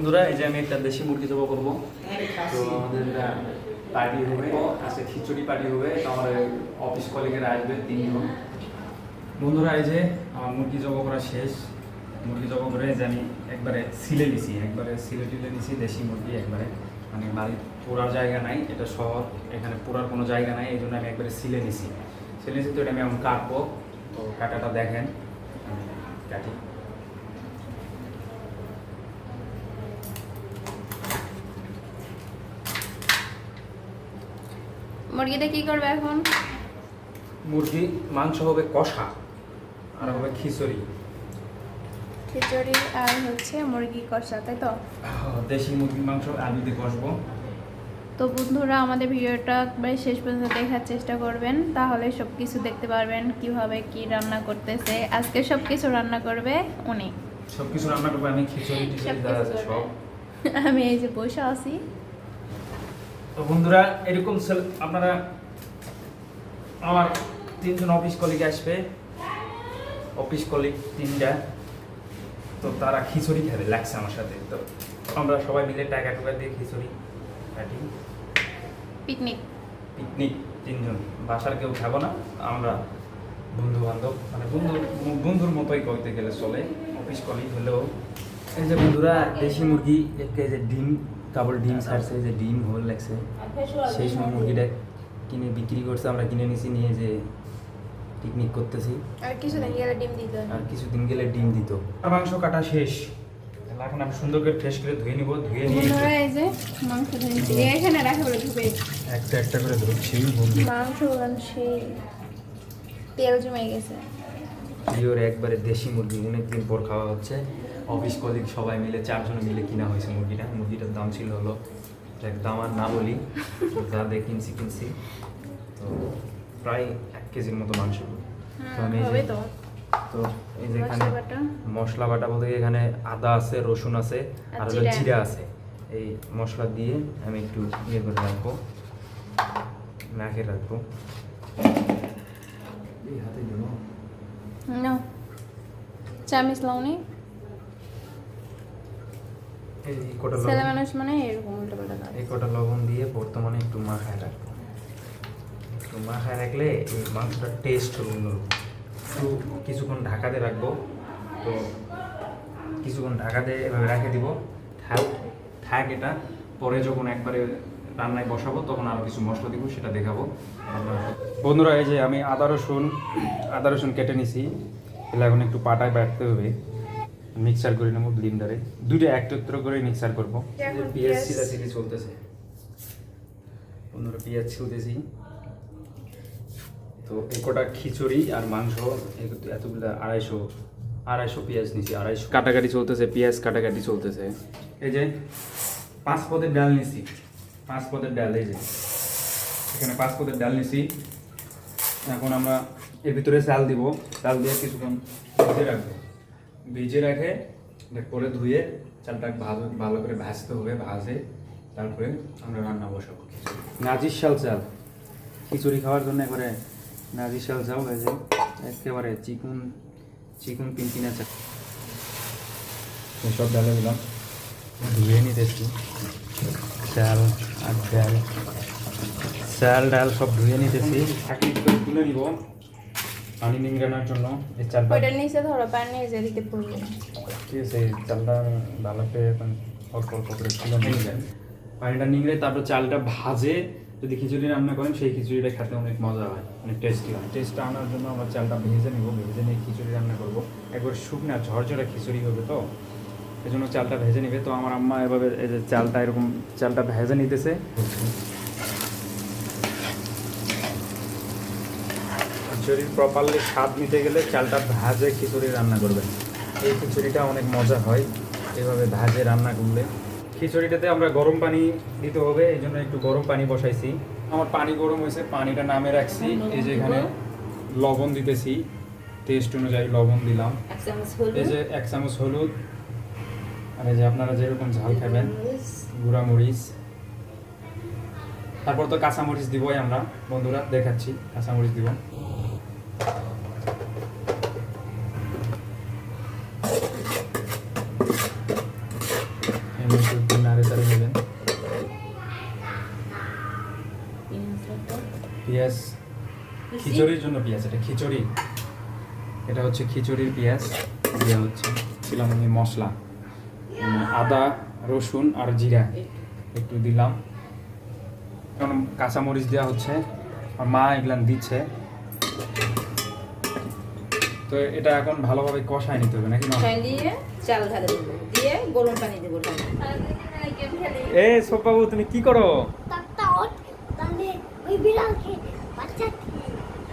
বন্ধুরা, এই যে আমি একটা দেশি মুরগি জবাই করব। তো আমাদের পার্টি হবে, আজকে খিচুড়ি পার্টি হবে, তো আমার অফিস কলিগেরা আসবে, তিনজন। বন্ধুরা, এই যে আমার মুরগি জবাই করা শেষ। মুরগি জবাই করে যে আমি একবারে সিলে নিছি, একবারে সিলে টিলে নিছি দেশি মুরগি একবারে। মানে বাড়ি পোড়ার জায়গা নাই, এটা শহর, এখানে পোড়ার কোনো জায়গা নাই এই জন্য আমি একবারে সিলে নিছি। সিলে নিছি তো এটা আমি এখন কাটবো। তো কাটাটা দেখেন কাটি। মুরগিটা কি করবে এখন? মুরগি মাংস হবে কষা আর হবে খিচুড়ি। খিচুড়ি আর হচ্ছে মুরগি কষা তাই তো? দেশি মুরগির মাংস আলু দিয়ে কষবো। তো বন্ধুরা আমাদের ভিডিওটা একবার শেষ পর্যন্ত দেখার চেষ্টা করবেন তাহলে সব কিছু দেখতে পারবেন কীভাবে কি রান্না করতেছে। আজকে সব কিছু রান্না করবে উনি। সব কিছু রান্না করব আমি খিচুড়ি। সব। আমি এই যে বসে আছি। তো বন্ধুরা এরকম আপনারা আমার তিনজন অফিস কলিগ আসবে। অফিস কলিগ তিনটা। তো তারা খিচুড়ি খাবে লাগছে আমার সাথে। তো আমরা সবাই মিলে টাকা টুকা দিয়ে খিচুড়ি কাটি। পিকনিক। পিকনিক তিনজন। বাসার কেউ খাব না আমরা বন্ধু বান্ধব মানে বন্ধু বন্ধুর মতোই করতে গেলে চলে। অফিস কলিগ হলেও এই যে বন্ধুরা দেশি মুরগি এক কেজি ডিম। কাবল ডিম ছাড়ছে যে ডিম হোল লাগছে। সেই সময় মুরগিটা কিনে বিক্রি করছে আমরা কিনে নিছি নিয়ে যে পিকনিক করতেছি। আর কিছুদিন গেলে ডিম দিতে আর কিছুদিন গেলে ডিম দিত। আর মাংস কাটা শেষ। তাহলে এখন আমি সুন্দর করে ফ্রেশ করে ধুয়ে নিব ধুয়ে নিয়ে এই যে মাংস ধরেছি এখানে রাখা বলে ধুবে একটা একটা করে বন্ধু। মাংস সেই তেল জমে গেছে। পিওর একবারে দেশি মুরগি অনেকদিন পর খাওয়া হচ্ছে। অফিস কলিগ সবাই মিলে চারজনে মিলে কিনা হয়েছে মুরগিটা। মুরগিটার দাম ছিল হলো দাম আর না বলি যা দিয়ে কিনছি কিনছি। তো প্রায় এক কেজির মতো মাংস। তো আমি তো। এই যে এখানে মশলা বাটা। বলতে এখানে আদা আছে রসুন আছে আর হলো জিরা। আছে। এই মশলা দিয়ে আমি একটু ইয়ে করে রাখব। মেখে রাখব। এই হাতে দিবো। না চামিচ লাউনি এই কটা ছেলে লবণ মানুষ মানে এরকম উল্টো পাল্টা করে। এই কটা লবণ দিয়ে বর্তমানে একটু মাখায় রাখব। একটু মাখায় রাখলে এই মাংসটার টেস্ট হবে অন্যরকম। একটু কিছুক্ষণ ঢাকা দিয়ে রাখব। তো কিছুক্ষণ ঢাকা দিয়ে এভাবে রেখে দিব। থাক থাক এটা। পরে যখন একবারে রান্নায় বসাবো তখন আরও কিছু মশলা দিব সেটা দেখাবো। বন্ধুরা এই যে আমি আদা রসুন আদা রসুন কেটে নিছি। এগুলো এখন একটু পাটায় বাটতে হবে। মিক্সার করে নেব ব্লিন্ডারে দুটো একত্র করে মিক্সার করব। পেঁয়াজ- ছিলাছিলি চলতেছে। বন্ধুরা পেঁয়াজ ছিলতেছি। তো এই কটা খিচুড়ি আর মাংস এই- এতগুলো আড়াইশো আড়াইশো পেঁয়াজ নিছি আড়াইশো। কাটাকাটি চলতেছে পেঁয়াজ কাটাকাটি চলতেছে। এই যে পাঁচ পদের ডাল নিছি পাঁচ পদের ডাল এই যে। এখানে পাঁচ পদের ডাল নিছি। এখন আমরা এর ভিতরে চাল দিব চাল দিয়ে কিছুক্ষণ ভিজে রাখব। ভিজে রাখে পরে ধুয়ে চালটা ভালো ভালো করে ভাজতে হবে ভাজে তারপরে আমরা রান্না বসাবো নাজির শাল চাল। খিচুড়ি খাওয়ার জন্য একবারে নাজির শাল চাল হয়ে যায়। একেবারে চিকুন চিকুন পিনপিনা চাল। সব ডালে দিলাম। ধুয়ে নিতেছি চাল আর ডাল। চাল ডাল সব ধুয়ে নিতেছি তুলে নিব। পানি নিংড়ানোর জন্য এই চালটা ওইটার নিচে ধরো পানি নিচে দিতে পড়বে। ঠিক আছে এই চালটা ভালো করে এখন অল্প অল্প করে নিয়ে। পানিটা নিংড়ে তারপর চালটা ভাজে যদি খিচুড়ি রান্না করেন সেই খিচুড়িটা খেতে অনেক মজা হয় অনেক টেস্টি হয়। টেস্টটা আনার জন্য আমরা চালটা ভেজে নিব ভেজে নিয়ে খিচুড়ি রান্না করব। একবার শুকনা ঝরঝরা খিচুড়ি হবে তো এই জন্য চালটা ভেজে নিবে। তো আমার আম্মা এভাবে এই যে চালটা এরকম চালটা ভেজে নিতেছে। খিচুড়ির প্রপারলি স্বাদ নিতে গেলে চালটা ভাজে খিচুড়ি রান্না করবেন। এই খিচুড়িটা অনেক মজা হয় এভাবে ভাজে রান্না করলে। খিচুড়িটাতে আমরা গরম পানি দিতে হবে এই জন্য একটু গরম পানি বসাইছি। আমার পানি গরম হয়েছে পানিটা নামে রাখছি। এই যে এখানে লবণ দিতেছি টেস্ট অনুযায়ী লবণ দিলাম। এই যে এক চামচ হলুদ। আর এই যে আপনারা যেরকম ঝাল খাবেন গুঁড়া মরিচ তারপর তো কাঁচামরিচ দিবই আমরা। বন্ধুরা দেখাচ্ছি কাঁচামরিচ দিব। খিচুড়ির জন্য পেঁয়াজ, এটা খিচুড়ি। এটা হচ্ছে খিচুড়ির পেঁয়াজ দেওয়া হচ্ছে ছিলাম আমি মশলা। আদা, রসুন আর জিরা একটু দিলাম। কারণ কাঁচামরিচ দেওয়া হচ্ছে, আর মা এগুলান দিচ্ছে। তো এটা এখন ভালোভাবে কষায় নিতে হবে নাকি মা কষাই দিয়ে চাল ঢালে দেবো। দিয়ে গরম পানি দেবো এ বাবু তুমি কি করো?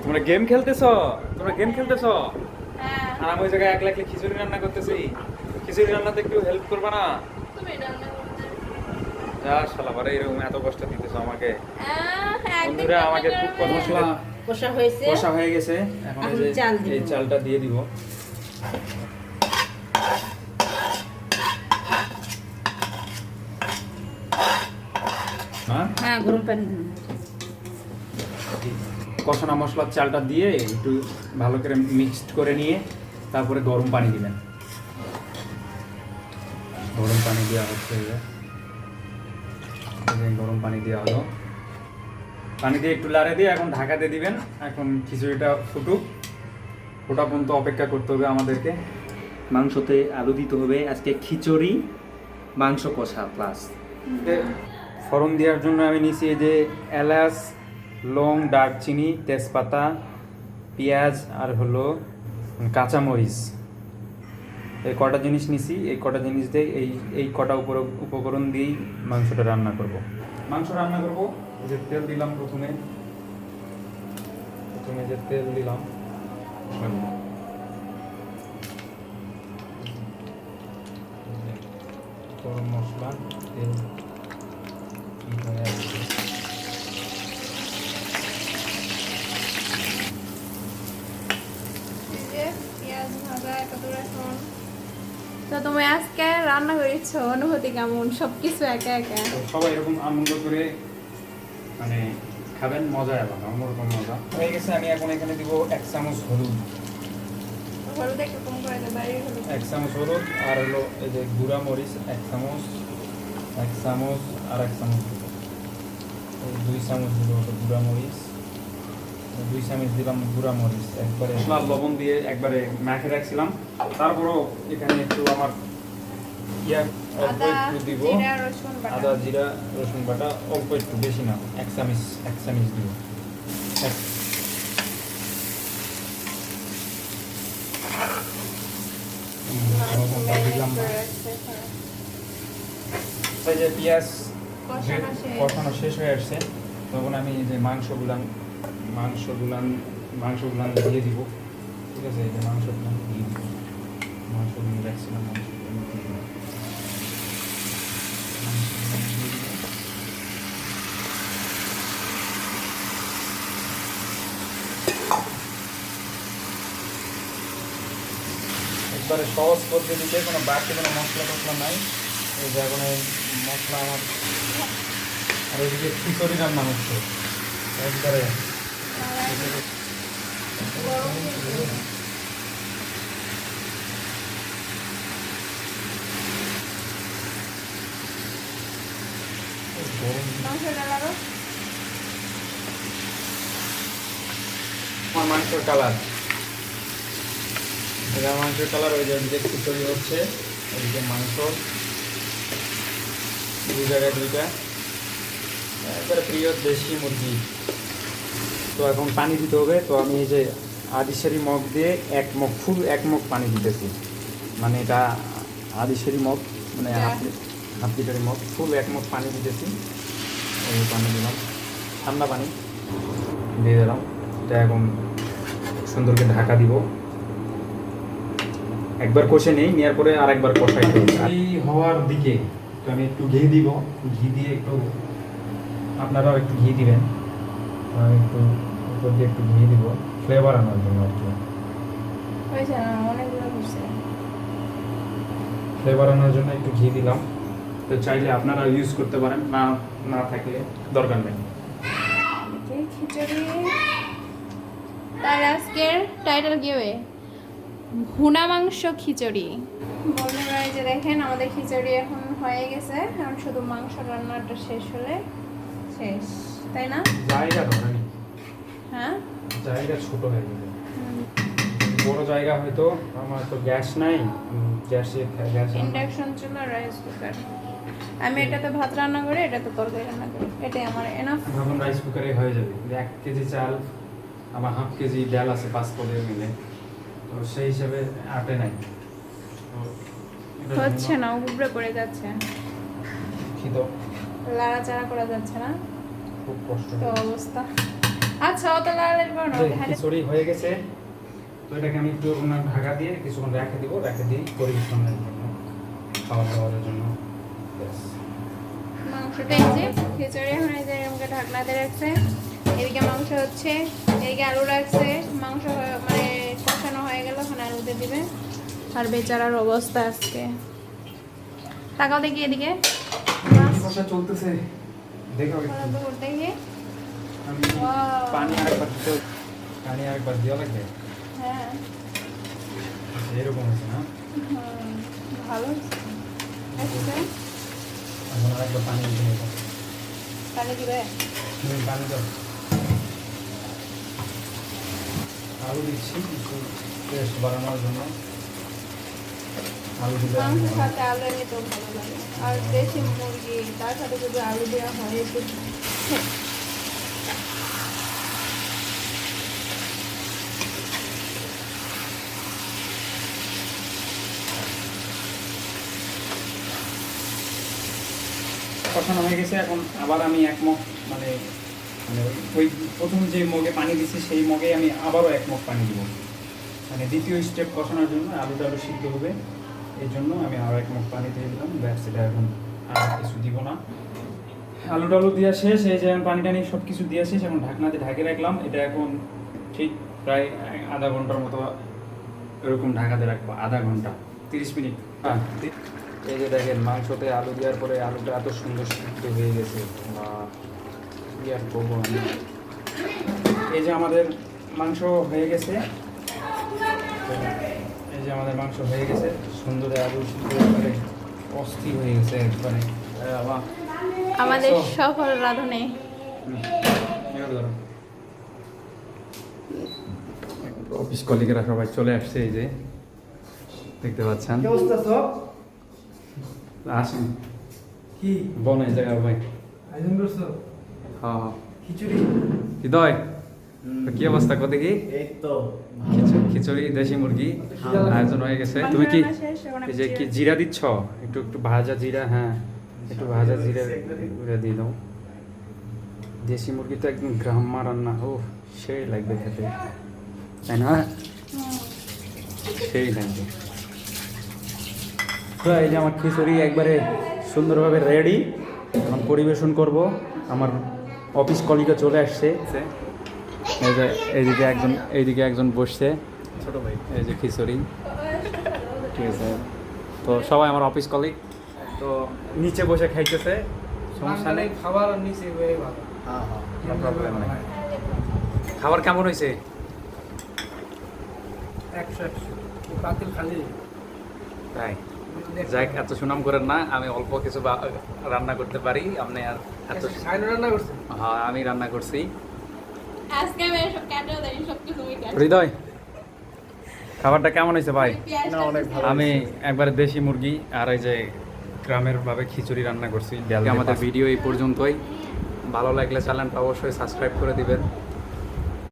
তোমরা গেম খেলতেছ? তোমরা গেম খেলতেছ? হ্যাঁ। আর আমি ওই জায়গায় একলা একলা খিচুড়ি রান্না করতেছি। খিচুড়ি রান্নাতে একটু হেল্প করবে না? তুমি রান্না করতে যা শালা বারে এরকম এত কষ্ট দিতেছো আমাকে। বন্ধুরা আমাকে খুব কষ্ট কষা হয়েছে। কষা হয়ে গেছে। এখন এই যে এই চালটা দিয়ে দিব। হ্যাঁ? হ্যাঁ গরম পানি কষানো মশলার চালটা দিয়ে একটু ভালো করে মিক্সড করে নিয়ে তারপরে গরম পানি দিবেন। গরম পানি দেওয়া হচ্ছে গরম পানি দেওয়া হলো। পানি দিয়ে একটু লাড়ে দিয়ে এখন ঢাকা দিয়ে দিবেন। এখন খিচুড়িটা ফুটুক। ফোটা পর্যন্ত অপেক্ষা করতে হবে আমাদেরকে। মাংসতে আলু দিতে হবে। আজকে খিচুড়ি মাংস কষা প্লাস ফোড়ন দেওয়ার জন্য আমি নিছি এই যে এলাচ লং দারচিনি তেজপাতা পেঁয়াজ আর হলো কাঁচামরিচ। এই কটা জিনিস নিছি, এই কটা জিনিস দিয়ে এই এই কটা উপর, উপকরণ দিয়েই মাংসটা রান্না করব। মাংস রান্না করব যে তেল দিলাম প্রথমে। প্রথমে যে তেল দিলাম, গরম মশলা, তেল আসছে এই যে পেঁয়াজ ভাজা কত রকম তো তুমি আজকে করেছ অনুভূতি কেমন? সবকিছু একা একা? সবাই এরকম আনন্দ করে মানে খাবেন মজা এবং অন্যরকম মজা। হয়ে গেছে আমি এখন এখানে দিব এক চামচ হলুদ। হলুদ একটু কম করে দেবে এক চামচ হলুদ আর হলো এই যে গুঁড়া মরিচ এক চামচ এক চামচ আর এক চামচ দিব দুই চামচ দিব হলো গুঁড়া মরিচ দুই চামচ দিলাম গুঁড়া মরিচ একবারে লবণ দিয়ে একবারে মাখে রাখছিলাম। তারপরও এখানে একটু আমার ইয়া অল্প আদা একটু দিব। জিরা রসুন বাটা। আদা জিরা রসুন বাটা অল্প একটু বেশি না এক চামচ এক চামচ দিব। এই যে পেঁয়াজ কষানো শেষ। হয়ে আসছে তখন আমি এই যে মাংসগুলান মাংসগুলান মাংসগুলান দিয়ে দিব। ঠিক আছে এই যে মাংসগুলান দিয়ে দিব। মাংসগুলো রাখছিলাম মাংসগুলো একবারে সহজ পদ্ধতিতে কোনো বাড়তি কোনো মশলা টসলা নাই। এই যে এখন মশলা আমার আর ওইদিকে খিচুড়ি রান্না হচ্ছে। একবারে মাংসটা লাগো আমার মাংসের কালার। এটা মাংসের কালার ওই যে খিচুড়ি হচ্ছে। মাংস। দুই জায়গায় দুইটা। একবারে প্রিয় দেশি মুরগি। তো এখন পানি দিতে হবে। তো আমি এই যে আদিশারি মগ দিয়ে এক মগ ফুল এক মগ পানি দিতেছি। মানে এটা আদিশারি মগ মানে হ্যাঁ। হাফ লি- হাফ লিটারি মগ ফুল এক মগ পানি দিতেছি। ওই পানি দিলাম। ঠান্ডা পানি দিয়ে দিলাম। এটা এখন সুন্দর করে ঢাকা দিব। একবার কষে নেই নেওয়ার পরে আর একবার কষাই এই হওয়ার দিকে তো আমি একটু ঘি দিব। ঘি দিয়ে একটু আপনারাও একটু ঘি দিবেন। আমি একটু উপর দিয়ে একটু ঘি দিব। ফ্লেভার আনার জন্য আর কি। ফ্লেভার আনার জন্য একটু ঘি দিলাম। তো চাইলে আপনারা ইউজ করতে পারেন না না থাকলে দরকার নেই। খিচুড়ি তার আজকের টাইটেল হবে ভুনা মাংস খিচুড়ি। বন্ধুরা এই যে দেখেন আমাদের খিচুড়ি এখন হয়ে গেছে এখন শুধু মাংস রান্নাটা শেষ হলে শেষ তাই না? জায়গা ধরেনি হ্যাঁ? জায়গা ছোট হয়ে গেছে। বড় জায়গা হয়তো আমার তো গ্যাস নাই গ্যাসে গ্যাস ইন্ডাকশন চুলা রাইস কুকার আমি এটাতে ভাত রান্না করি এটাতে তরকারি রান্না করি। এটাই আমার এনাফ ভাবুন রাইস কুকারে হয়ে যাবে। এক কেজি চাল আমার হাফ কেজি ডাল আছে পাঁচ পদের মিলে। তো সেই হিসাবে আটে নাই। তো হচ্ছে না উপরে পড়ে যাচ্ছে। লাড়াচাড়া করা যাচ্ছে না। খুব কষ্ট তো অবস্থা। আচ্ছা অত লাড়ালাড়ি করো না হ্যাঁ। খিচুড়ি হয়ে গেছে। তো এটাকে আমি একটু ওনার ঢাকা দিয়ে কিছুক্ষণ রেখে দিব। রেখে দিই পরিবেশনের জন্য খাওয়া দাওয়ার জন্য। মাংসটা এই যে খিচুড়ি এখন এই যে এরকম ঢাকনা দিয়ে রাখছে। এদিকে মাংস হচ্ছে এদিকে আলু রাখছে। মাংস মানে কষানো হয়ে গেল ওখানে আলু দিয়ে দিবে। আর বেচারার অবস্থা আজকে। তাকাও দেখি এদিকে। কষা চলতেছে। দেখো পানি আরেকবার দিতে পানি আরেকবার দেওয়া লাগবে হ্যাঁ। আচ্ছা, এরকম হয়েছে না? ভালো আচ্ছা। এখন আরেকবার পানি দিতে হবে পানি দিবে? হুম, পানি দাও। আলু দিচ্ছি একটু টেস্ট বাড়ানোর জন্য। আলু দিলে মাংসের সাথে আলু নিতেও ভালো লাগে। আর দেশি মুরগি তার সাথে যদি আলু দেওয়া হয় একটু কষানো হয়ে গেছে, এখন আবার আমি এক মগ মানে মানে ওই প্রথম যে মগে পানি দিচ্ছি সেই মগে আমি আবারও এক মগ পানি দিব। মানে দ্বিতীয় স্টেপ কষানোর জন্য আলুটা আলু সিদ্ধ হবে, এই জন্য আমি আরও এক মগ পানি দিয়ে দিলাম ব্যাস এটা এখন আর কিছু দিব না। আলু টালু দেওয়া শেষ, এই যে পানি টানি সব কিছু দেওয়া শেষ, এখন ঢাকনাতে ঢাকে রাখলাম, এটা এখন ঠিক প্রায় আধা ঘণ্টার মতো এরকম ঢাকাতে রাখব, আধা ঘণ্টা, তিরিশ মিনিট। হ্যাঁ এই যে দেখেন মাংসতে আলু দেওয়ার পরে আলুটা এত সুন্দর সিদ্ধ হয়ে গেছে। করব আমি? এই যে আমাদের মাংস হয়ে গেছে। এই যে আমাদের মাংস হয়ে গেছে। সুন্দর আলু সিদ্ধ করে অস্থির হয়ে গেছে একবারে। আমাদের? সফল রাঁধুনে। অফিস কলিগেরা সবাই চলে আসছে এই যে। দেখতে পাচ্ছেন? কি অবস্থা সব? আসেন। কি? বন জায়গা ভাই। আয়োজন করছ? হ্যাঁ। হ্যাঁ খিচুড়ি? হৃদয় তো কি অবস্থা কত কি খিচুড়ি খিচুড়ি দেশি মুরগি। আয়োজন হয়ে গেছে। তুমি কি এই যে কি জিরা দিচ্ছ? একটু একটু ভাজা জিরা হ্যাঁ। একটু ভাজা জিরা করে দিয়ে দাও। দেশি মুরগি তো একদম গ্রাম্মা রান্না ও সেই লাগবে খেতে। তাই না? সেই লাগবে। তো এই যে আমার খিচুড়ি একবারে সুন্দরভাবে রেডি এখন পরিবেশন করব। আমার অফিস কলিগা চলে আসছে। এই যে এইদিকে একজন এইদিকে একজন বসছে। ছোট ভাই। এই যে খিচুড়ি। ঠিক আছে। তো সবাই আমার অফিস কলিগ তো নিচে বসে খাইতেছে। সমস্যা নেই। খাবার নিচে ভালো হ্যাঁ হ্যাঁ কোনো প্রবলেম নেই। খাবার কেমন হয়েছে? একশো একশো। পাতিল খালি। তাই। যাই এত সুনাম করেন না আমি অল্প কিছু রান্না করতে পারি আপনি আর এত রান্না করছে? হ্যাঁ আমি রান্না করছি। হৃদয় খাবারটা কেমন হয়েছে ভাই? না, অনেক ভালো আমি একবার দেশি মুরগি আর এই যে গ্রামের ভাবে খিচুড়ি রান্না করছি আমাদের ভিডিও এই পর্যন্তই। ভালো লাগলে চ্যানেলটা অবশ্যই সাবস্ক্রাইব করে দিবেন।